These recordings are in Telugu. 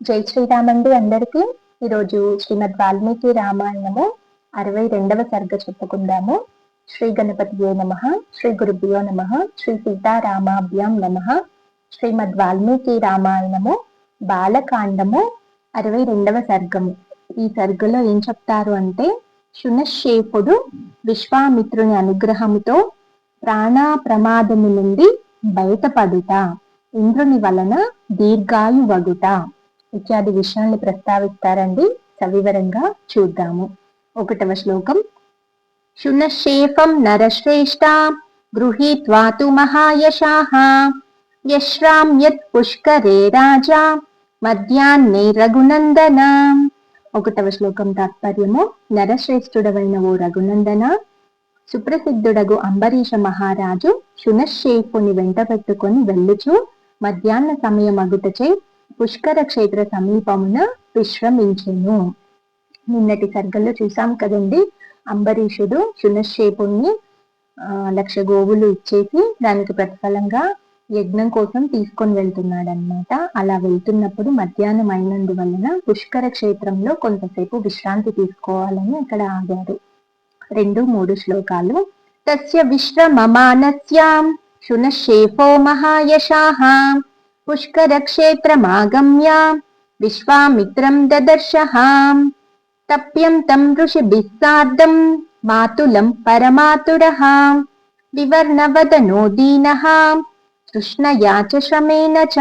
జై శ్రీరామండి అందరికీ. ఈరోజు శ్రీమద్ వాల్మీకి రామాయణము అరవై రెండవ సర్గ చెప్పుకుందాము. శ్రీ గణపతియే నమ శ్రీ గురుభ్యో నమ శ్రీ సీతారామాభ్యాం నమ. శ్రీమద్ వాల్మీకి రామాయణము బాలకాండము అరవై రెండవ సర్గము. ఈ సర్గలో ఏం చెప్తారు అంటే శునశేపుడు విశ్వామిత్రుని అనుగ్రహముతో ప్రాణా ప్రమాదము నుండి బయటపడుట ఇంద్రుని వలన దీర్ఘాయు వగుట ఇత్యాది విషయాన్ని ప్రస్తావిస్తారండి. సవివరంగా చూద్దాము. ఒకటవ శ్లోకం. శునశేఫం నరశ్రేష్ట గృహీత్వా మహాయశాః. యశ్రాం యత్ పుష్కరే రాజా మధ్యాహ్నే రఘునందన. ఒకటవ శ్లోకం తాత్పర్యము. నరశ్రేష్ఠుడవైన ఓ రఘునందన. సుప్రసిద్ధుడగు అంబరీష మహారాజు శునశేఫుని వెంట పెట్టుకొని వెళ్ళుచు మధ్యాహ్న సమయం అగుటచే పుష్కర క్షేత్ర సమీపమున విశ్రమించెను. నిన్నటి సర్గల్లో చూసాం కదండి అంబరీషుడు శునశ్చేపుణ్ణి లక్ష గోవులు ఇచ్చేసి దానికి ప్రతిఫలంగా యజ్ఞం కోసం తీసుకొని వెళ్తున్నాడు అనమాట అలా వెళ్తున్నప్పుడు మధ్యాహ్నం అయినందువలన పుష్కర క్షేత్రంలో కొంతసేపు విశ్రాంతి తీసుకోవాలని అక్కడ ఆగారు. రెండు మూడు శ్లోకాలు. తస్య విశ్రమమానస్యాం శునశేఫో మహాయశాహాం. पुष्करक्षेत्रमागम्य विश्वामित्रं ददर्शः तप्यं तं ऋषिभिः सार्धं मातुलं परमातुरः विवर्णवदनो दीनः तृष्णया च श्रमेण च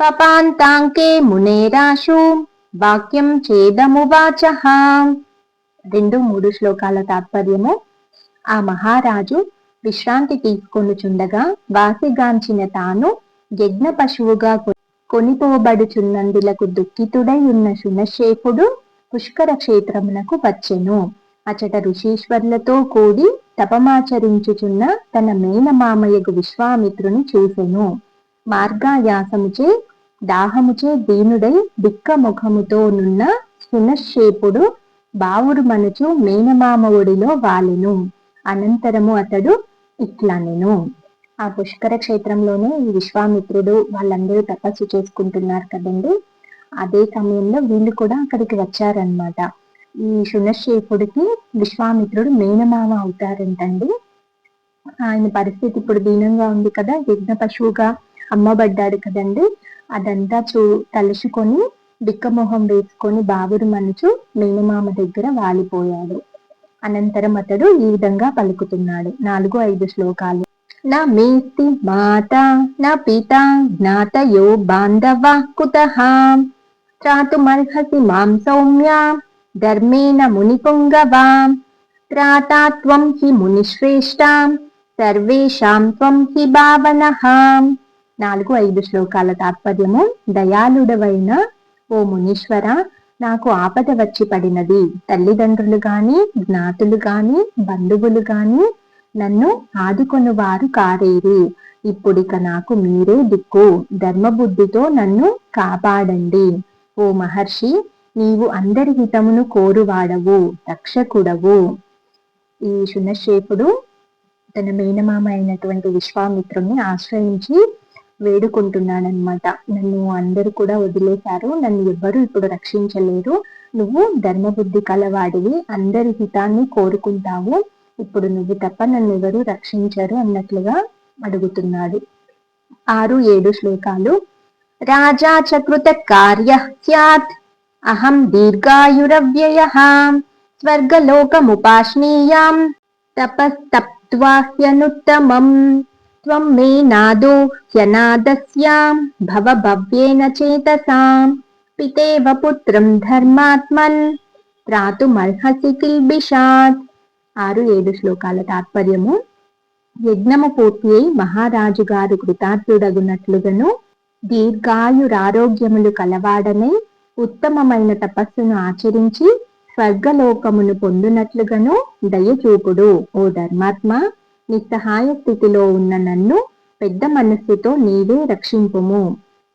పపాంతాంకే మునేరాశు వాక్యం చేదమువాచ రెండు మూడు శ్లోకాల తాత్పర్యము ఆ మహారాజు విశ్రాంతి తీసుకొనుచుండగా వాసిగాంచిన తాను యజ్ఞ పశువుగా కొనిపోబడుచున్నందులకు దుఃఖితుడై ఉన్న శునశేఖుడు పుష్కర క్షేత్రమునకు వచ్చెను. అచట ఋషీశ్వర్లతో కూడి తపమాచరించుచున్న తన మేనమామయ్యకు విశ్వామిత్రుని చూసెను. మార్గాయాసముచే దాహముచే దీనుడై ముఖముతో నున్న సునశేపుడు బావురు మనుచు మేనమామ ఒడిలో వాలెను. అనంతరము అతడు ఇట్లనెను. ఆ పుష్కర క్షేత్రంలోనే ఈ విశ్వామిత్రుడు వాళ్ళందరూ తపస్సు చేసుకుంటున్నారు కదండి. అదే సమయంలో వీళ్ళు కూడా అక్కడికి వచ్చారనమాట ఈ శునశేఖుడికి విశ్వామిత్రుడు మేనమామ అవుతారంటండి. ఆయన పరిస్థితి ఇప్పుడు దీనంగా ఉంది కదా. యజ్ఞ పశువుగా అమ్మబడ్డాడు కదండి. అదంతా చూ తలుచుకొని బిక్కమొహం వేసుకొని బాబురు మనుచు మేనమామ దగ్గర వాలిపోయాడు. అనంతరం అతడు ఈ విధంగా పలుకుతున్నాడు. నాలుగు ఐదు శ్లోకాలు. न मेऽस्ति माता न पिता ज्ञातयो बान्धवः कुतः त्रातुमर्हसि मां सौम्या धर्मेण मुनिपुङ्गवा त्राता त्वं हि మునిశ్రేష్టా సర్వేషాం త్వం హి భావనః నాలుగు ఐదు శ్లోకాల తాత్పర్యము దయాళుడవైన ఓ మునీశ్వర నాకు ఆపద వచ్చి పడినది తల్లిదండ్రులు గాని జ్ఞాతులు గాని బంధువులు గాని నన్ను ఆదుకొని వారు కారేరి. ఇప్పుడిక నాకు మీరే దిక్కు. ధర్మబుద్ధితో నన్ను కాపాడండి. ఓ మహర్షి నీవు అందరి హితమును కోరువాడవు రక్షకుడవు. ఈ శునశేపుడు తన మేనమామ అయినటువంటి విశ్వామిత్రుని ఆశ్రయించి వేడుకుంటున్నాడనమాట నన్ను అందరూ కూడా వదిలేశారు. నన్ను ఎవ్వరూ ఇప్పుడు రక్షించలేరు. నువ్వు ధర్మబుద్ధి కలవాడివి. అందరి హితాన్ని కోరుకుంటావు. ఇప్పుడు నువ్వు తప్ప నన్ను ఎవరు రక్షించరు అన్నట్లుగా అడుగుతున్నాడు. ఆరు ఏడు శ్లోకాలు. రాజా చకృత కార్య సత్ అహం దీర్ఘాయురవ్యయ. స్వర్గలోకముపాశ్నీయాం తపస్తప్త్వాహ్యనుత్తమం. త్వం మే నాదో హ్యనాదస్యాం. భవ భవ్యేన చేతసాం. పితేవ పుత్రం ధర్మాత్మన్. ప్రాతుమర్హసి కిల్బిషాత్. ఆరు ఏడు శ్లోకాల తాత్పర్యము. యజ్ఞము పూర్తి అయి మహారాజు గారు కృతార్థుడగునట్లుగాను దీర్ఘాయురారోగ్యములు కలవాడనై ఉత్తమమైన తపస్సును ఆచరించి స్వర్గలోకమును పొందునట్లుగాను దయచూపుడు. ఓ ధర్మాత్మ నిస్సహాయ స్థితిలో ఉన్న నన్ను పెద్ద మనస్సుతో నీవే రక్షింపుము.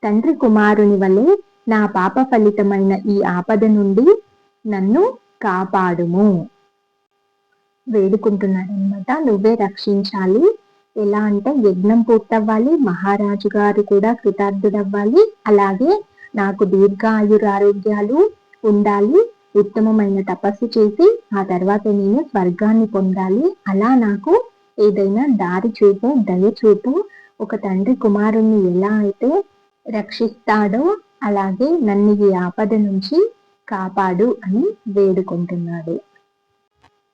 తండ్రి కుమారుని వలె నా పాప ఫలితమైన ఈ ఆపద నుండి నన్ను కాపాడుము. వేడుకుంటున్నాడు అనమాట నువ్వే రక్షించాలి. ఎలా అంటే యజ్ఞం పూర్తవ్వాలి. మహారాజు గారు కూడా కృతార్థుడవ్వాలి. అలాగే నాకు దీర్ఘాయురారోగ్యాలు ఉండాలి. ఉత్తమమైన తపస్సు చేసి ఆ తర్వాత నేను స్వర్గాన్ని పొందాలి. అలా నాకు ఏదైనా దారి చూపు దయ చూపు ఒక తండ్రి కుమారుణ్ణి ఎలా అయితే రక్షిస్తాడో అలాగే నన్ను ఈ ఆపద నుంచి కాపాడు అని వేడుకుంటున్నాడు.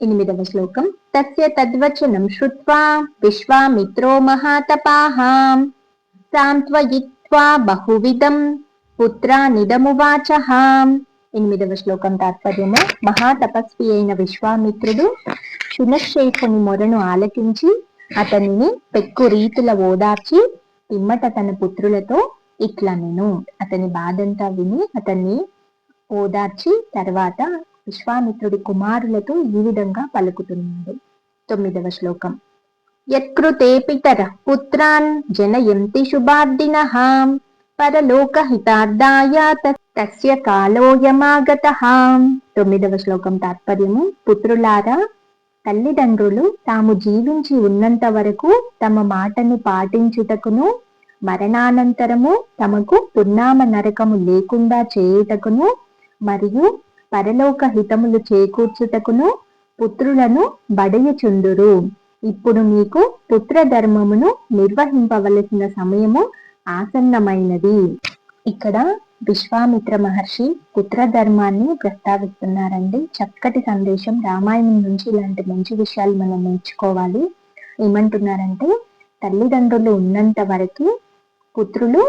ఎనిమిదవ శ్లోకం. తస్య తద్వచనం శ్రుత్వా విశ్వామిత్రో మహాతపాహాం. సాంత్వయిత్వా బహువిధం పుత్రానిదమువాచహాం. ఎనిమిదవ శ్లోకం తాత్పర్యము. మహాతపస్వి అయిన విశ్వామిత్రుడు శునశేఖుని మొరను ఆలకించి అతనిని పెక్కు రీతుల ఓదార్చి పిమ్మట తన పుత్రులతో ఇట్లా నేను అతని బాధంతా విని అతన్ని ఓదార్చి తర్వాత విశ్వామిత్రుడి కుమారులతో ఈ విధంగా పలుకుతున్నాడు. తొమ్మిదవ శ్లోకం. యత్కృతే పితర పుత్రాన్ జనయంతి శుభార్దిన పరలోక హితార్థాయ తస్య కాలోయమాగత తొమ్మిదవ శ్లోకం తాత్పర్యము. పుత్రులారా తల్లిదండ్రులు తాము జీవించి ఉన్నంత వరకు తమ మాటను పాటించుటకును మరణానంతరము తమకు పున్నామ నరకము లేకుండా చేయుటకును మరియు పరలోక హితములు చేకూర్చుటకును పుత్రులను బడయుచుందురు. ఇప్పుడు మీకు పుత్ర ధర్మమును నిర్వహింపవలసిన సమయము ఆసన్నమైనది. ఇక్కడ విశ్వామిత్ర మహర్షి పుత్ర ధర్మాన్ని ప్రస్తావిస్తున్నారండి. చక్కటి సందేశం. రామాయణం నుంచి ఇలాంటి మంచి విషయాలు మనం నేర్చుకోవాలి. ఏమంటున్నారంటే తల్లిదండ్రులు ఉన్నంత వరకు పుత్రులు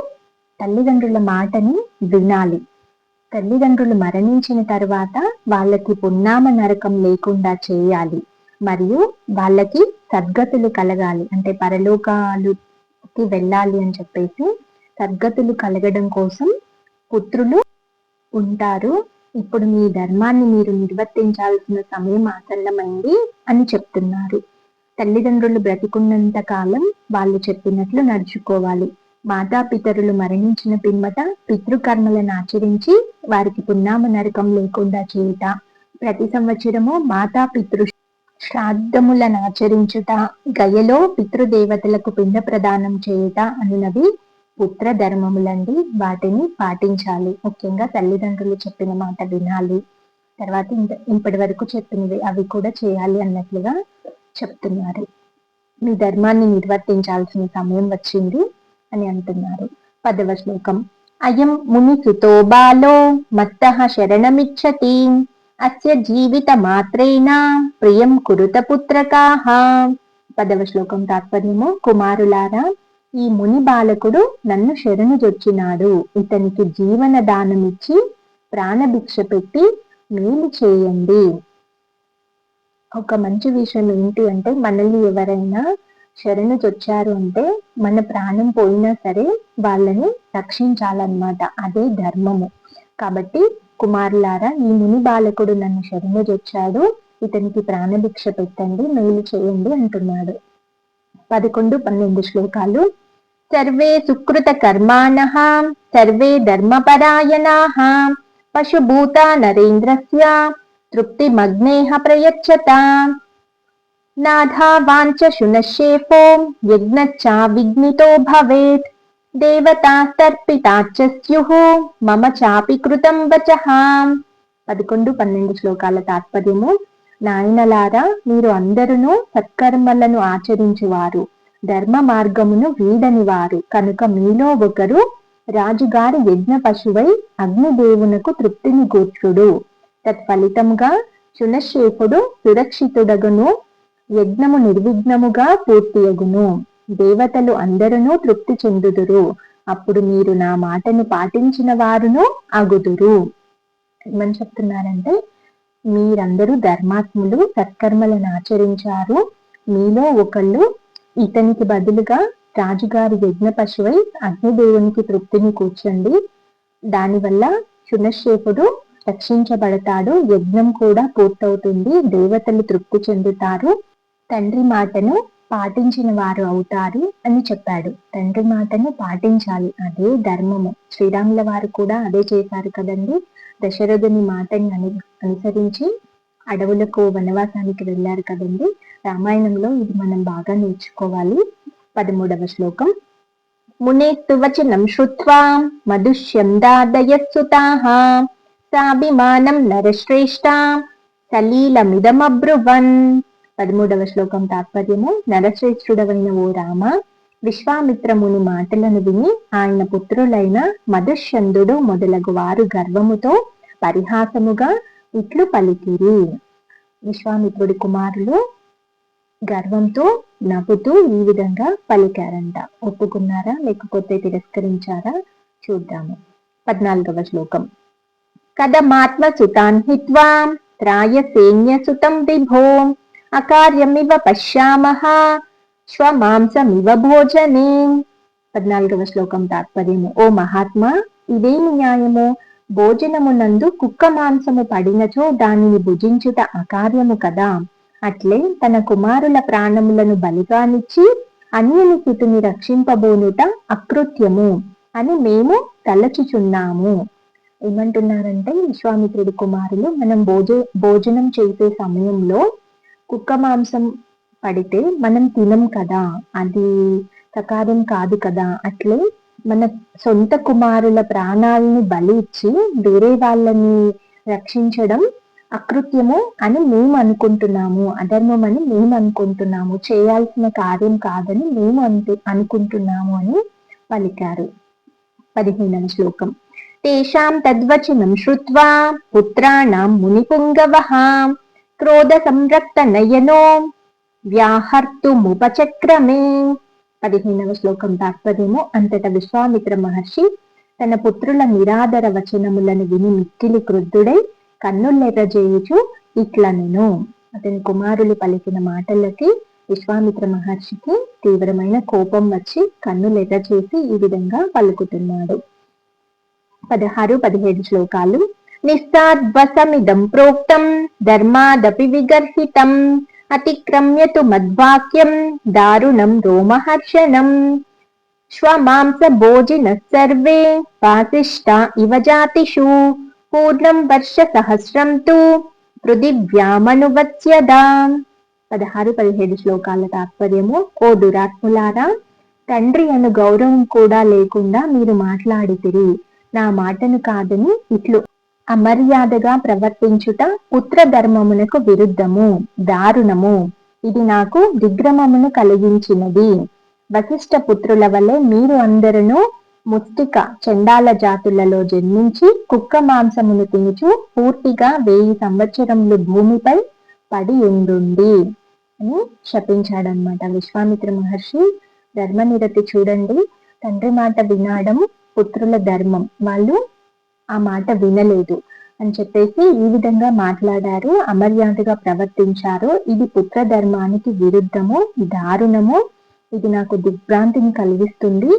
తల్లిదండ్రుల మాటని వినాలి. తల్లిదండ్రులు మరణించిన తర్వాత వాళ్ళకి పున్నామ నరకం లేకుండా చేయాలి. మరియు వాళ్ళకి సద్గతులు కలగాలి. అంటే పరలోకాలుకి వెళ్ళాలి అని చెప్పేసి సద్గతులు కలగడం కోసం పుత్రులు ఉంటారు. ఇప్పుడు మీ ధర్మాన్ని మీరు నిర్వర్తించాల్సిన సమయం ఆసన్నమైంది అని చెప్తున్నారు. తల్లిదండ్రులు బ్రతికున్నంత కాలం వాళ్ళు చెప్పినట్లు నడుచుకోవాలి. మాతాపితరులు మరణించిన పిమ్మట పితృకర్మలను ఆచరించి వారికి పున్నామ నరకం లేకుండా చేయుట. ప్రతి సంవత్సరము మాతాపితృ శ్రాద్ధములను ఆచరించుట గయలో పితృదేవతలకు పిండ ప్రదానం చేయుట అనునవి పుత్ర ధర్మములండి వాటిని పాటించాలి. ముఖ్యంగా తల్లిదండ్రులు చెప్పిన మాట వినాలి. తర్వాత ఇప్పటి వరకు చెప్పినవి అవి కూడా చేయాలి అన్నట్లుగా చెప్తున్నారు. మీ ధర్మాన్ని నిర్వర్తించాల్సిన సమయం వచ్చింది. అని అంటున్నారు. పదవ శ్లోకం. అయం ముని సుతో బాలో మత్త శరణమిచ్చతి. అస్య జీవిత మాత్రేణ ప్రియం కురుత పుత్రకాహ పదవ శ్లోకం తాత్పర్యము. కుమారులారా ఈ ముని బాలకుడు నన్ను శరణు జొచ్చినాడు ఇతనికి జీవన దానమిచ్చి ప్రాణభిక్ష పెట్టి మేలు చేయండి. ఒక మంచి విషయం ఏంటి అంటే మనల్ని ఎవరైనా శరణు చొచ్చారు అంటే మన ప్రాణం పోయినా సరే వాళ్ళని రక్షించాలన్నమాట. అదే ధర్మము. కాబట్టి కుమారులారా ఈ ముని బాలకుడు నన్ను శరణు చొచ్చాడు ఇతనికి ప్రాణభిక్ష పెట్టండి మేలు చేయండి అంటున్నాడు. పదకొండు పన్నెండు శ్లోకాలు. Survey సుకృత కర్మాణ survey ధర్మపరాయణా పశుభూత నరేంద్రస్య తృప్తిమగ్నేహ ప్రయచ్చత. నాథావాంచ శునశేఫో యజ్ఞచ్చా విఘ్నితో భవేత్ దేవతాస్తర్పితాచ్చ స్యుః మమ చాపి కృతం వచః పదకొండు పన్నెండు శ్లోకాల తాత్పర్యము నాయనలారా మీరు అందరూ సత్కర్మలను ఆచరించువారు ధర్మ మార్గమును వీడని వారు కనుక మీలో ఒకరు రాజుగారి యజ్ఞ పశువై అగ్నిదేవునకు తృప్తిని కూర్చుడు తత్ఫలితంగా శునశేఖుడు సురక్షితుడగును యజ్ఞము నిర్విఘ్నముగా పూర్తియగును. దేవతలు అందరూ తృప్తి చెందుదురు. అప్పుడు మీరు నా మాటను పాటించిన వారును అగుదురు. ఏమని చెప్తున్నారంటే మీరందరూ ధర్మాత్ములు సత్కర్మలను ఆచరించారు. మీలో ఒకళ్ళు ఇతనికి బదులుగా రాజుగారి యజ్ఞ పశువై అగ్నిదేవునికి తృప్తిని కూర్చండి. దానివల్ల శునశేపుడు రక్షించబడతాడు యజ్ఞం కూడా పూర్తవుతుంది దేవతలు తృప్తి చెందుతారు. తండ్రి మాటను పాటించిన వారు అవుతారు అని చెప్పాడు. తండ్రి మాటను పాటించాలి అదే ధర్మము. శ్రీరాముల వారు కూడా అదే చేశారు కదండి. దశరథుని మాటని అను అనుసరించి అడవులకు వనవాసానికి వెళ్ళారు కదండి. రామాయణంలో ఇది మనం బాగా నేర్చుకోవాలి. పదమూడవ శ్లోకం. మునేత్తు వచనం శ్రుత్వా మధుష్యం సాభిమానం నరశ్రేష్ఠ సలీలమిదమబ్రువన్. పదమూడవ శ్లోకం తాత్పర్యము. నరశ్రేష్ఠుడవైన ఓ రామ విశ్వామిత్రముని మాటలను విని ఆయన పుత్రులైన మధుష్యందుడు మొదలగు వారు గర్వముతో పరిహాసముగా ఇట్లు పలికిరి. విశ్వామిత్రుడి కుమారులు గర్వంతో నవ్వుతూ ఈ విధంగా పలికారంట. ఒప్పుకున్నారా? లేకపోతే తిరస్కరించారా? చూద్దాము. పద్నాలుగవ శ్లోకం. కథమాత్మ సుతాన్ హిత్వాం త్రాయ సైన్య సుతం విభోం అకార్యమివ పశ్యామహ స్వమాంసమివ భోజనే. పద్నాలుగవ శ్లోకం తాత్పర్యము. ఓ మహాత్మా ఇదేమి న్యాయము? భోజనమునందు కుక్క మాంసము పడినచో దానిని భుజించుట అకార్యము కదా. అట్లే తన కుమారుల ప్రాణములను బలిగానిచ్చి అన్యుని సుతుని రక్షింపబోనుట అకృత్యము అని మేము తలచుచున్నాము. ఏమంటున్నారంటే విశ్వామిత్రుడి కుమారులు మనం భోజ భోజనం చేసే సమయంలో కుక్క మాంసం పడితే మనం తినం కదా అది సకారం కాదు కదా. అట్లే మన సొంత కుమారుల ప్రాణాలని బలి ఇచ్చి వేరే వాళ్ళని రక్షించడం అకృత్యము అని మేము అనుకుంటున్నాము. అధర్మం అని మేము అనుకుంటున్నాము. చేయాల్సిన కార్యం కాదని మేము అంతే అనుకుంటున్నాము అని పలికారు. పదిహేనవ శ్లోకం. తేషాం తద్వచనం శ్రుత్వా పుత్రాణం మునిపుంగవహాం. క్రోధ సంరక్త నయనో వ్యాహర్తుముపచక్రమే పదిహేనవ శ్లోకం తాత్పర్యము అంతట విశ్వామిత్ర మహర్షి తన పుత్రుల నిరాదర వచనములను విని మిక్కిలి క్రుద్ధుడై కన్నులెర్రజేయుచు ఇట్లనెను అతని కుమారులు పలికిన మాటలకి విశ్వామిత్ర మహర్షికి తీవ్రమైన కోపం వచ్చి కన్నులెర్ర చేసి ఈ విధంగా పలుకుతున్నాడు పదహారు పదిహేడు శ్లోకాలు నిస్తాద్వసమిదం ప్రోక్తం ధర్మాదపి విగర్హితం అతిక్రమ్యతు మద్వాక్యం దారుణం రోమహర్షణం శ్వమాంస భోజిన సర్వే వాసిష్ట ఇవ జాతిషు పూర్ణం వర్ష సహస్రం తు పృథివ్యామనువత్స్యదా పదహారు పదిహేడు శ్లోకాల తాత్పర్యము ఓ దురాత్ములారా తండ్రి అను గౌరవం కూడా లేకుండా మీరు మాట్లాడితిరి. నా మాటను కాదని ఇట్లు. అమర్యాదగా ప్రవర్తించుట పుత్ర ధర్మమునకు విరుద్ధము దారుణము. ఇది నాకు విగ్రమమును కలిగించినది. వశిష్ఠ పుత్రుల వలె మీరు అందరూ ముష్టిక చండాల జాతులలో జన్మించి కుక్క మాంసమును తినుచు పూర్తిగా వెయ్యి సంవత్సరములు భూమిపై పడి ఉండుండి అని శపించాడనమాట విశ్వామిత్ర మహర్షి. ధర్మనిరతి చూడండి. తండ్రి మాట వినడం పుత్రుల ధర్మం. వాళ్ళు ఆ మాట వినలేదు అని చెప్పేసి ఈ విధంగా మాట్లాడారు. అమర్యాదగా ప్రవర్తించారు. ఇది పుత్ర ధర్మానికి విరుద్ధము దారుణము ఇది నాకు దిగ్భ్రాంతిని కలిగిస్తుంది.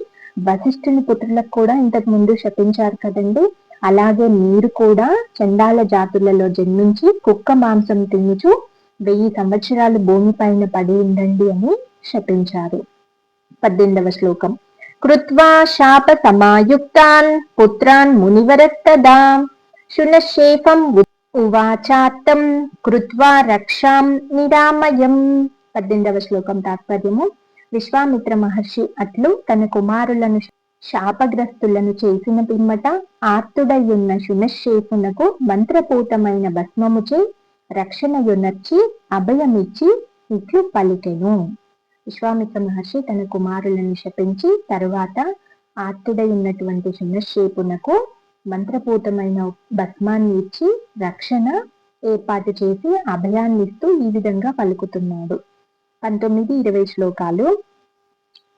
వశిష్ఠుని పుత్రులకు కూడా ఇంతకు ముందు శపించారు కదండి. అలాగే మీరు కూడా చండాల జాతులలో జన్మించి కుక్క మాంసం తినుచు వెయ్యి సంవత్సరాలు భూమిపైన పడి ఉండండి అని శపించారు. పద్దెనిమిదవ శ్లోకం. కృత్వా శాప సమాయుక్తాన్ పుత్రాన్ మునివరత్తదా శునశేఫం ఉవాచాత్తం కృత్వా రక్షాం నిరామయం పద్దెనిమిదవ శ్లోకం తాత్పర్యము విశ్వామిత్ర మహర్షి అట్లు తన కుమారులను శాపగ్రస్తులను చేసిన పిమ్మట ఆర్తుడయున్న శునశేఫునకు మంత్రపూతమైన భస్మముచే రక్షణ యునర్చి అభయమిచ్చి ఇట్లు పలికెను విశ్వామిత్ర మహర్షి తన కుమారులను శపించి తరువాత ఆర్తుడై ఉన్నటువంటి శునశేపునకు మంత్రపూతమైన భస్మాన్ని ఇచ్చి రక్షణ ఏర్పాటు చేసి అభయాన్ని ఇస్తూ ఈ విధంగా పలుకుతున్నాడు. పంతొమ్మిది ఇరవై శ్లోకాలు.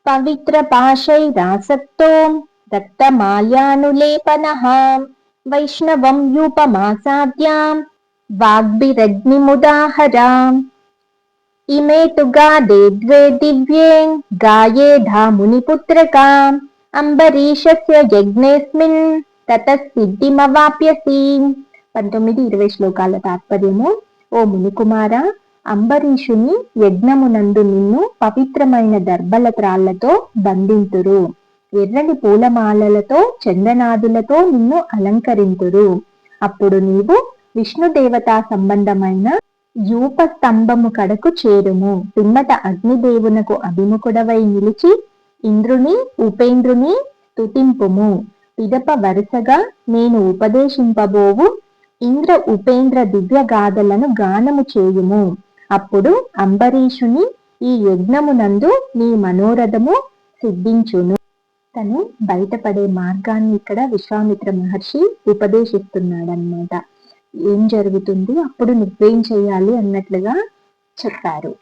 పవిత్ర పాశైరాసక్తో రక్తమాల్యానులేపన వైష్ణవం యూపమాసాద్యాం వాగ్భిరగ్నిముదాహరా ఇమే తు గాదే ద్వే దివ్యే గాయేధా మునిపుత్రకా అంబరీషస్య యజ్ఞేస్మిన్ తతసిద్ధిమవాప్యసి పంతొమ్మిది ఇరవై శ్లోకాల తాత్పర్యము ఓ మునికుమార అంబరీషుని యజ్ఞమునందు నిన్ను పవిత్రమైన దర్భల త్రాళ్ళతో బంధింతురు। ఎర్రని పూలమాలలతో చందనాదులతో నిన్ను అలంకరింతురు। అప్పుడు నీవు విష్ణుదేవతా సంబంధమైన యూపస్తంభము కడకు చేరుము. పిమ్మట అగ్నిదేవునకు అభిముఖుడవై నిలిచి ఇంద్రుని ఉపేంద్రుని తుతింపుము పిదప వరుసగా నేను ఉపదేశింపబోవు. ఇంద్ర ఉపేంద్ర దివ్య గాథలను గానము చేయుము. అప్పుడు అంబరీషుని ఈ యజ్ఞమునందు నీ మనోరథము సిద్ధించును. తను బయటపడే మార్గాన్ని ఇక్కడ విశ్వామిత్ర మహర్షి ఉపదేశిస్తున్నాడనమాట ఏం జరుగుతుంది? అప్పుడు నువ్వేం చేయాలి అన్నట్లుగా చెప్పారు.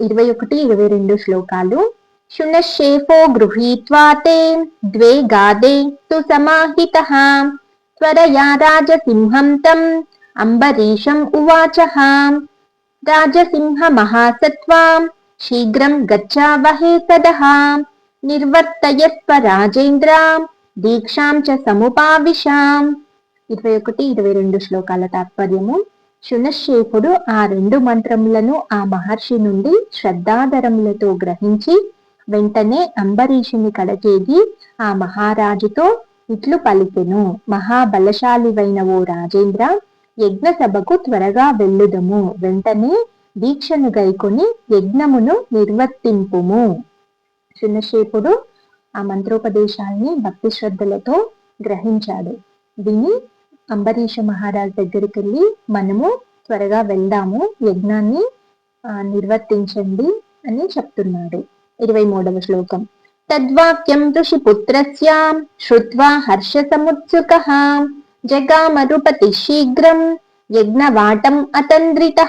ఇరవై ఒకటి ఇరవై రెండు శ్లోకాలు. శునశేఫో గృహీత్వాతే ద్వే గాదే తు సమాహిత. త్వరయా రాజసింహం తం అంబరీషం ఉవాచ. రాజసింహ మహాసత్వాం శీఘ్రం గచ్చావహే సదహ నిర్వర్తయత్వ రాజేంద్ర దీక్షాం చ సముపావిశాం. ఇరవై ఒకటి ఇరవై రెండు శ్లోకాల తాత్పర్యము. శునశేఖుడు ఆ రెండు మంత్రములను ఆ మహర్షి నుండి శ్రద్ధాధరములతో గ్రహించి వెంటనే అంబరీషుని కడచేగి ఆ మహారాజుతో ఇట్లు పలికెను. మహాబలశాలివైన ఓ రాజేంద్ర యజ్ఞ సభకు త్వరగా వెళ్ళుదము. వెంటనే దీక్షను గైకొని యజ్ఞమును నిర్వర్తింపుము. శునశేపుడు ఆ మంత్రోపదేశాన్ని భక్తి శ్రద్ధలతో గ్రహించాడు. విని అంబరీష మహారాజ్ దగ్గరికి వెళ్ళి మనము త్వరగా వెళ్దాము యజ్ఞాన్ని నిర్వర్తించండి అని చెప్తున్నాడు. ఇరవై మూడవ శ్లోకం. తద్వాక్యం ఋషిపుత్రస్య శ్రుత్వా హర్ష సముత్సుక జగామరుపతి శీఘ్రం యజ్ఞవాటం అతంద్రిత.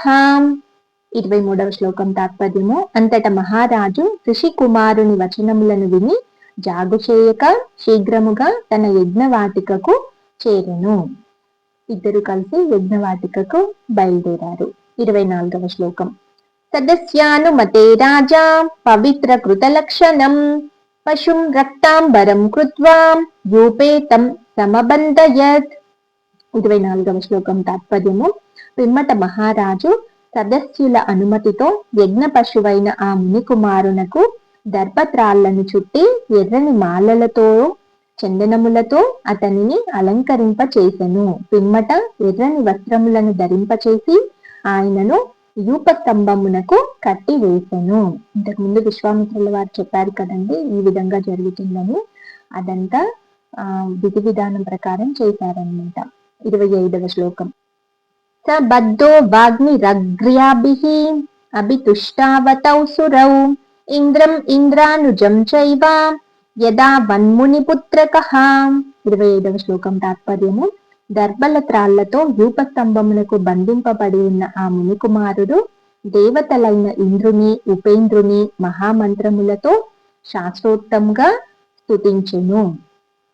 ఇరవై మూడవ శ్లోకం తాత్పర్యము. అంతట మహారాజు ఋషి కుమారుని వచనములను విని జాగు చేయక శీఘ్రముగా తన యజ్ఞవాటికకు చేరును. ఇద్దరు కలిసి యజ్ఞవాటికకు బయలుదేరారు. ఇరవై నాలుగవ శ్లోకం. సదస్యానుమతే రాజా పవిత్ర కృత లక్షణం. పశుం రక్తాంబరం కృత్వా యూపేతం సమబంధయత్. ఇరవై నాలుగవ శ్లోకం తాత్పర్యము. పిమ్మట మహారాజు సదస్యుల అనుమతితో యజ్ఞ పశువైన ఆ మునికుమారునకు దర్భత్రాళ్ళను చుట్టి ఎర్రని మాలలతో చందనములతో అతనిని అలంకరింప చేసెను పిమ్మట ఎర్రని వస్త్రములను ధరింపచేసి ఆయనను యూపస్తంభమునకు కట్టి వేసెను ఇంతకు ముందు విశ్వామిత్రుల వారు చెప్పారు కదండి ఈ విధంగా జరుగుతుందని. అదంతా ఆ విధి విధానం ప్రకారం చేశారనమాట ఇరవై ఐదవ శ్లోకం. స బద్ధో అభి అభితుష్టావతౌ సురౌ. ఇంద్రం ఇంద్రానుజం చైవ యదా వన్మునిపుత్రక. ఇరవై ఐదవ శ్లోకం తాత్పర్యము. దర్బల త్రాళ్ళతో యూపస్తంభమునకు బంధింపబడి ఉన్న ఆ మునికుమారుడు దేవతలైన ఇంద్రుని ఉపేంద్రుని మహామంత్రములతో శాస్త్రోక్తంగా స్థుతించెను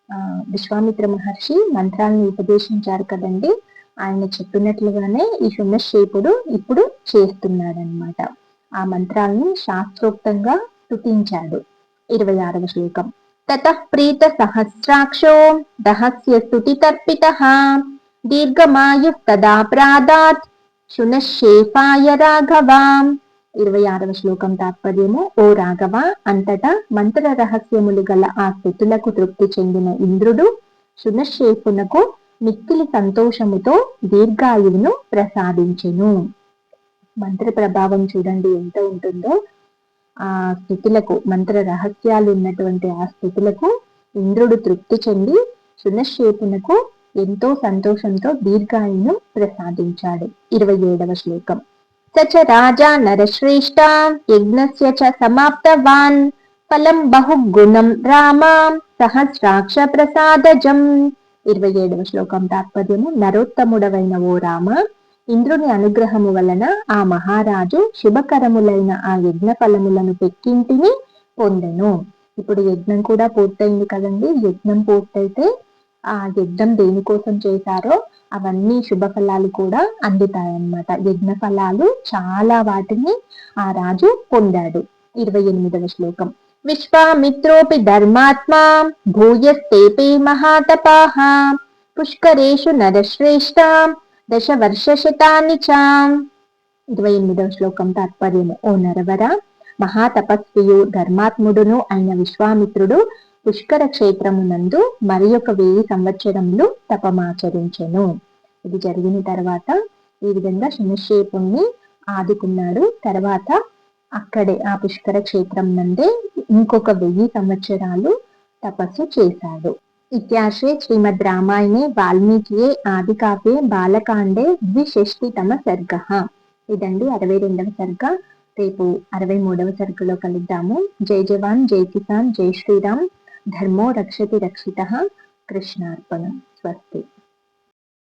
ఆ విశ్వామిత్ర మహర్షి మంత్రాలను ఉపదేశించారు కదండి. ఆయన చెప్పినట్లుగానే ఈ సుమశేపుడు ఇప్పుడు చేస్తున్నాడనమాట ఆ మంత్రాలను శాస్త్రోక్తంగా స్థుతించాడు ఇరవై ఆరవ శ్లోకం తత ప్రీత సహస్రాక్షో రహస్య స్థుతి తర్పిత దీర్ఘమాయు తదా ప్రాదాత్ శునశేఫాయ రాఘవాం ఇరవై ఆరవ శ్లోకం తాత్పర్యము ఓ రాఘవ అంతటా మంత్ర రహస్యములు గల ఆ స్థుతులకు తృప్తి చెందిన ఇంద్రుడు శునశేఫునకు మిక్కిలి సంతోషముతో దీర్ఘాయువును ప్రసాదించెను మంత్ర ప్రభావం చూడండి ఎంత ఉంటుందో ఆ స్థితులకు మంత్ర రహస్యాలు ఉన్నటువంటి ఆ స్థితులకు ఇంద్రుడు తృప్తి చెంది సునశ్చేపునకు ఎంతో సంతోషంతో దీర్ఘాయును ప్రసాదించాడు. ఇరవై ఏడవ శ్లోకం. సచ రాజా నరశ్రేష్ట యజ్ఞస్య చ సమాప్తవాన్. ఫలం బహుగుణం రామా సహస్రాక్ష ప్రసాదజం. ఇరవై ఏడవ శ్లోకం. తాత్పర్యము నరోత్తముడవైన ఓ రామ ఇంద్రుని అనుగ్రహము వలన ఆ మహారాజు శుభకరములైన ఆ యజ్ఞ ఫలములను పెక్కింటిని పొందెను. ఇప్పుడు యజ్ఞం కూడా పూర్తయింది కదండి. యజ్ఞం పూర్తయితే ఆ యజ్ఞం దేనికోసం చేశారో అవన్నీ శుభ ఫలాలు కూడా అందుతాయన్నమాట. యజ్ఞ ఫలాలు చాలా వాటిని ఆ రాజు పొందాడు. ఇరవై ఎనిమిదవ శ్లోకం. విశ్వామిత్రోపి ధర్మాత్మా భూయస్తేపి మహాతపాహ పుష్కరేషు నరశ్రేష్ట దశ వర్షశతాన్ని ఇరవై ఎనిమిదవ శ్లోకం తాత్పర్యము ఓ నరవర మహాతపస్వియు ధర్మాత్ముడును అయిన విశ్వామిత్రుడు పుష్కర క్షేత్రమునందు మరి ఒక వెయ్యి సంవత్సరములు తపమాచరించెను. ఇది జరిగిన తర్వాత ఈ విధంగా శనిశేపుణ్ణి ఆదుకున్నాడు. తర్వాత అక్కడే ఆ పుష్కర క్షేత్రం నందే ఇంకొక వెయ్యి సంవత్సరాలు తపస్సు చేశాడు. ఇత్యాశ్రే శ్రీమద్ రామాయణే వాల్మీకి ఆది కావ్యే బాలకాండే ద్విషష్టితమ సర్గ ఇదండి అరవై రెండవ సర్గ రేపు అరవై మూడవ సరుకులో కలుద్దాము జై జవాన్ జై కిసాన్ జై శ్రీరామ్ ధర్మో రక్షతి రక్షిత కృష్ణార్పణం స్వస్తి